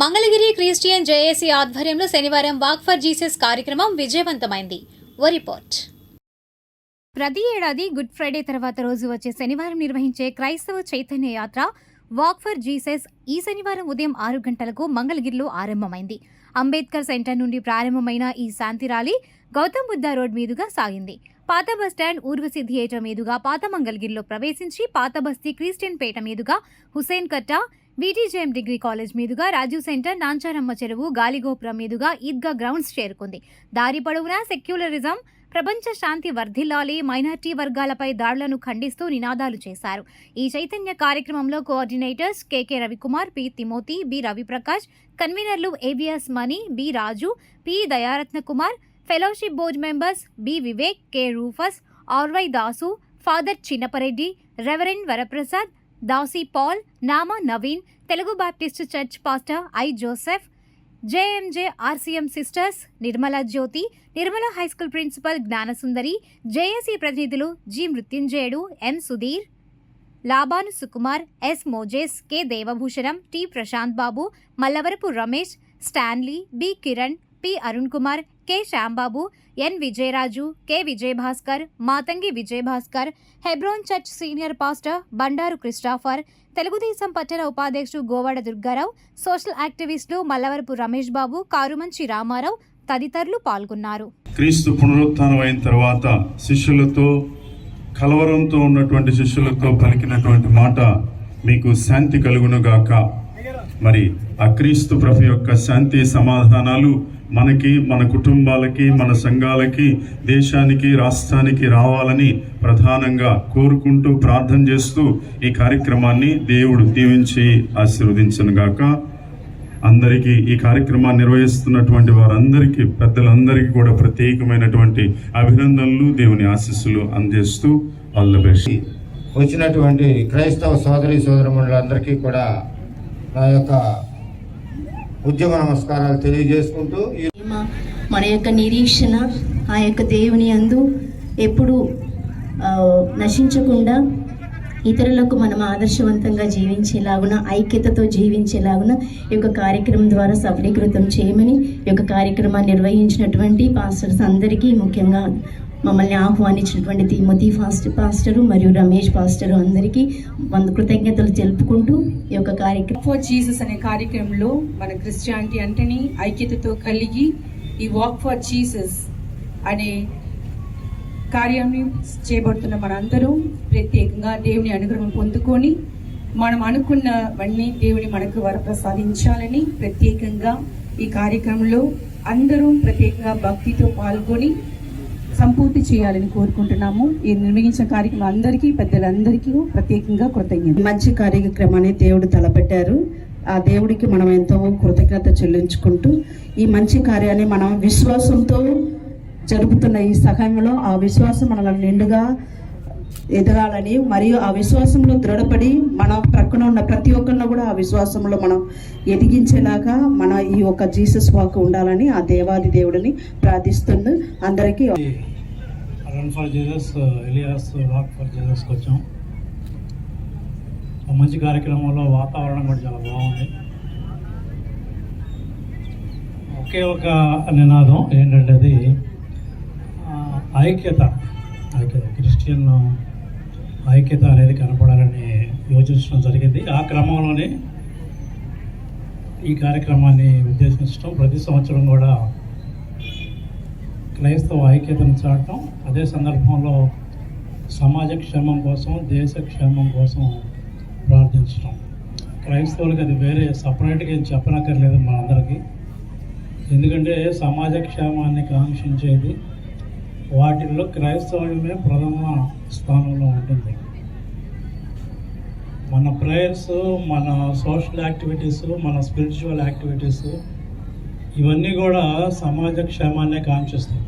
Mangalagiri Christian JAC ఆధ్వర్యంలో శనివారం walk for Jesus కార్యక్రమం విజయవంతమైంది. ఓ రిపోర్ట్. ప్రతి ఏడాది గుడ్ ఫ్రైడే తర్వాత రోజు వచ్చే శనివారం నిర్వహించే క్రైస్తవ చైతన్య యాత్ర వాక్ ఫర్ జీసస్ ఈ శనివారం ఉదయం ఆరు గంటలకు మంగళగిరిలో ఆరంభమైంది. అంబేద్కర్ సెంటర్ నుండి ప్రారంభమైన ఈ శాంతి ర్యాలీ గౌతమ్ బుద్ధ రోడ్ మీదుగా సాగింది. పాత బస్టాండ్ ఊర్వశి థియేటర్ మీదుగా పాత మంగళగిరిలో ప్రవేశించి పాత బస్తీ క్రిస్టియన్ పేట మీదుగా Hussain Katta BTJM degree college మీదుగా రాజీవ్ సెంటర్ నాంచారమ్మ చెరువు గాలిగోపురం మీదుగా ఈద్గా గ్రౌండ్స్ చేరుకుంది. దారి పొడవునా సెక్యులరిజం ప్రపంచ శాంతి వర్ధిల్లాలి మైనార్టీ వర్గాలపై దాడులను ఖండిస్తూ నినాదాలు చేశారు. ఈ చైతన్య కార్యక్రమంలో coordinators KK Ravikumar P Timothy B Raviprakash కన్వీనర్లు ABS Mani B Raju P Dayaratna Kumar fellowship board members B Vivek K Rufus RY Dasu father Chinnapareddy reverend Varaprasad Dasi Paul Nama Naveen Telugu Baptist Church pastor I Joseph JMJ RCM sisters Nirmala Jyothi Nirmala high school principal Gnanasundari JAC ప్రతినిధులు G Mrutyunjayudu M Sudheer Labanu Sukumar S Moses K Devabhushanam T Prashanth Babu Mallavarapu Ramesh Stanley B Kiran P Arun Kumar K Shyambabu N Vijayaraju K Vijayabhaskar Matangi Vijayabhaskar Hebron Church senior pastor Bandaru Christopher Telugudesam పట్టణ ఉపాధ్యక్షుడు Govada Durgarao social యాక్టివిస్టులు మల్లవరపు రమేష్ బాబు కారుమంచి రామారావు తదితరులు పాల్గొన్నారు. క్రీస్తు పునరుత్నం అయిన తర్వాత శిష్యులతో కలవరంతో ఉన్నటువంటి శిష్యులతో పలికినటువంటి మాట మీకు శాంతి కలుగునుగాక మరి ఆ క్రీస్తు ప్రభు యొక్క శాంతి సమాధానాలు మనకి మన కుటుంబాలకి మన సంఘాలకి దేశానికి రాష్ట్రానికి రావాలని ప్రధానంగా కోరుకుంటూ ప్రార్థన చేస్తూ ఈ కార్యక్రమాన్ని దేవుడు దీవించి ఆశీర్వదించనుగాక అందరికీ ఈ కార్యక్రమాన్ని నిర్వహిస్తున్నటువంటి వారందరికీ పెద్దలందరికీ కూడా ప్రత్యేకమైనటువంటి అభినందనలు దేవుని ఆశీస్సులు అందిస్తూ ఆల్ ద బెస్ట్. వచ్చినటువంటి క్రైస్తవ సోదరి సోదరములందరికీ కూడా నా యొక్క ఉద్యమ నమస్కారాలు తెలియజేసుకుంటూ మన యొక్క నిరీక్షణ ఆ యొక్క దేవుని అందు ఎప్పుడు నశించకుండా ఇతరులకు మనం ఆదర్శవంతంగా జీవించేలాగున ఐక్యతతో జీవించేలాగున ఈ యొక్క కార్యక్రమం ద్వారా సఫలీకృతం చేయమని ఈ యొక్క కార్యక్రమాన్ని నిర్వహించినటువంటి పాస్టర్స్ అందరికీ ముఖ్యంగా మమ్మల్ని ఆహ్వానించినటువంటి తిమోతి ఫాస్ట్ పాస్టరు మరియు రమేష్ పాస్టరు అందరికీ వంద కృతజ్ఞతలు తెలుపుకుంటూ ఈ యొక్క కార్యక్రమం ఫర్ జీసస్ అనే కార్యక్రమంలో మన క్రిస్టియానిటీ అంటేని ఐక్యతతో కలిగి ఈ వాక్ ఫర్ జీసస్ అనే కార్యాన్ని చేపడుతున్న మనందరూ ప్రత్యేకంగా దేవుని అనుగ్రహం పొందుకొని మనం అనుకున్నవన్నీ దేవుని మనకు వరప్రసాదించాలని ప్రత్యేకంగా ఈ కార్యక్రమంలో అందరూ ప్రత్యేకంగా భక్తితో పాల్గొని సంపూర్తి చేయాలని కోరుకుంటున్నాము. ఈ నిర్వహించిన కార్యక్రమం అందరికీ పెద్దలందరికీ ప్రత్యేకంగా కృతజ్ఞత మంచి కార్యక్రమాన్ని దేవుడు తలపెట్టారు. ఆ దేవుడికి మనం ఎంతో కృతజ్ఞత చెల్లించుకుంటూ ఈ మంచి కార్యాన్ని మనం విశ్వాసంతో జరుపుతున్న ఈ సహాయంలో ఆ విశ్వాసం మనల్ని నిండుగా ఎదగాలని మరియు ఆ విశ్వాసంలో దృఢపడి మన ప్రక్కన ఉన్న ప్రతి ఒక్కరిని కూడా ఆ విశ్వాసంలో మనం ఎదిగించేలాగా మన ఈ యొక్క జీసస్ వాక్ ఉండాలని ఆ దేవాది దేవుడిని ప్రార్థిస్తుంది అందరికీ run for Jesus alias walk for జీసస్కి వచ్చాం. మంచి కార్యక్రమంలో వాతావరణం కూడా చాలా బాగుంది. ఒకే ఒక నినాదం ఏంటంటే అది ఐక్యత. క్రిస్టియన్ ఐక్యత అనేది కనపడాలని యోచించడం జరిగింది. ఆ క్రమంలోనే ఈ కార్యక్రమాన్ని ఉద్దేశించడం ప్రతి సంవత్సరం కూడా క్రైస్తవ ఐక్యతను చాటం అదే సందర్భంలో సమాజ క్షేమం కోసం దేశ క్షేమం కోసం ప్రార్థించడం. క్రైస్తవులకి అది వేరే సపరేట్గా ఏం చెప్పనక్కర్లేదు మనందరికీ. ఎందుకంటే సమాజ క్షేమాన్ని కాంక్షించేది వాటిల్లో క్రైస్తవమే ప్రథమ స్థానంలో ఉంటుంది. మన ప్రేయర్స్ మన సోషల్ యాక్టివిటీస్ మన స్పిరిచువల్ యాక్టివిటీస్ ఇవన్నీ కూడా సమాజ క్షేమాన్నే కాంక్షిస్తాయి.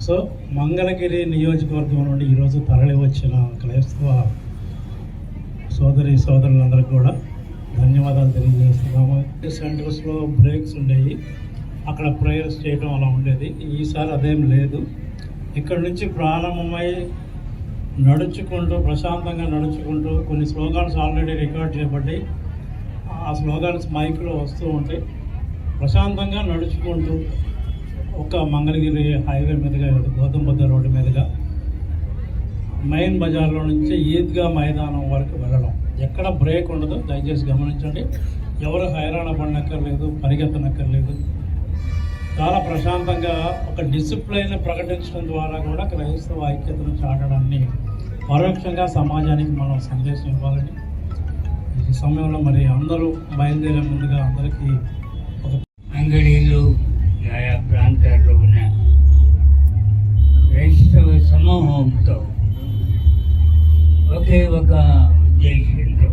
సో మంగళగిరి నియోజకవర్గం నుండి ఈరోజు తరలి వచ్చిన క్రైస్తవ సోదరి సోదరులందరికీ కూడా ధన్యవాదాలు తెలియజేస్తున్నాము. సెంటర్స్లో బ్రేక్స్ ఉండేవి. అక్కడ ప్రేయర్స్ చేయడం అలా ఉండేది. ఈసారి అదేం లేదు. ఇక్కడ నుంచి ప్రారంభమై నడుచుకుంటూ ప్రశాంతంగా నడుచుకుంటూ కొన్ని స్లోగాన్స్ ఆల్రెడీ రికార్డ్ చేయబడ్డాయి. ఆ స్లోగాన్స్ మైక్లో వస్తూ ఉంటాయి. ప్రశాంతంగా నడుచుకుంటూ ఒక మంగళగిరి హైవే మీదుగా గౌతమ్ బుద్ధ రోడ్డు మీదుగా మెయిన్ బజార్లో నుంచి ఈద్గా మైదానం వరకు వెళ్ళడం. ఎక్కడ బ్రేక్ ఉండదు దయచేసి గమనించండి. ఎవరు హైరాణ పడనక్కర్లేదు పరిగెత్తనక్కర్లేదు. చాలా ప్రశాంతంగా ఒక డిసిప్లైన్ ప్రకటించడం ద్వారా కూడా క్రైస్తవ ఐక్యతను చాటడాన్ని పరోక్షంగా సమాజానికి మనం సందేశం ఇవ్వాలని ఈ సమయంలో మరి అందరూ బయలుదేరే ముందుగా అందరికీ ఒక అంగడీలు ఆయా ప్రాంతాల్లో ఉన్న క్రైస్తవ సమూహంతో ఒకే ఒక ఉద్దేశంతో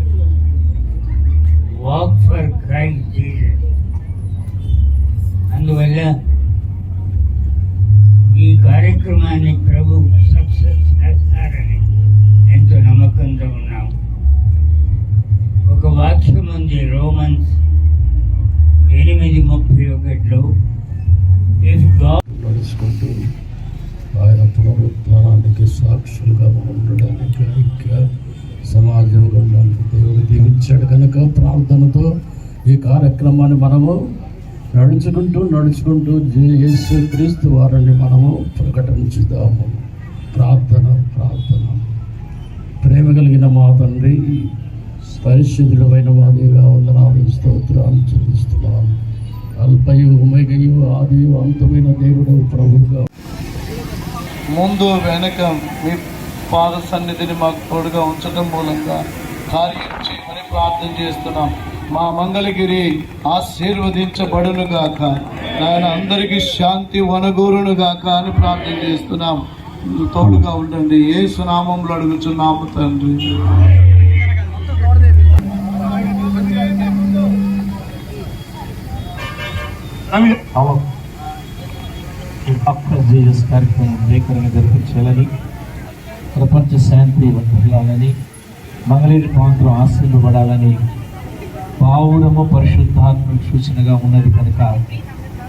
అందువల్ల ఈ కార్యక్రమాన్ని ప్రభు సక్సెస్ చేస్తారని ఎంతో నమ్మకంతో ఉన్నాం. ఒక వాక్యం ఉంది రోమన్స్ ఎనిమిది ముప్పై ఒకటిలో ఆయన పునరుద్ధానానికి సాక్షులుగా ఉండడానికి ఐక్య సమాజంగా ఉండడానికి దేవుడు దీవించాడు. కనుక ప్రార్థనతో ఈ కార్యక్రమాన్ని మనము నడుచుకుంటూ నడుచుకుంటూ జే- యేసు క్రీస్తు వారిని మనము ప్రకటించుదాము. ప్రార్థన ప్రార్థన. ప్రేమ కలిగిన మా తండ్రి పరిశుద్ధుడమైన మా దేవ వందనాలు స్తోత్రాలు చెల్లిస్తున్నాను అల్పయు ఉమయగయు ఆదియు అంతమైన దేవుడు ప్రభుగా ముందు వెనక మీ పాద సన్నిధిని మాకు తోడుగా ఉంచడం మూలంగా కార్యం చేయమని ప్రార్థన చేస్తున్నాం. మా మంగళగిరి ఆశీర్వదించబడును గాక నాయన అందరికీ శాంతి వనగూరును గాక అని ప్రార్థన చేస్తున్నాం. తోడుగా ఉండండి. ఏ సునామంలో అడుగుచున్నాము తండ్రి. డాక్టర్ కార్యక్రమం భీకరంగా జరిపించాలని ప్రపంచ శాంతి వర్తిల్లాలని మంగళగిరి ప్రాంతం ఆశీర్వడాలని పావురము పరిశుద్ధాత్మ సూచనగా ఉన్నది కనుక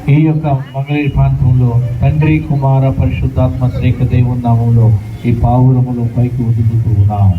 ఈ యొక్క మంగళగిరి ప్రాంతంలో తండ్రి కుమార పరిశుద్ధాత్మ శ్రేక దేవుని నామంలో ఈ పావురములు పైకి వదులుతూ ఉన్నాము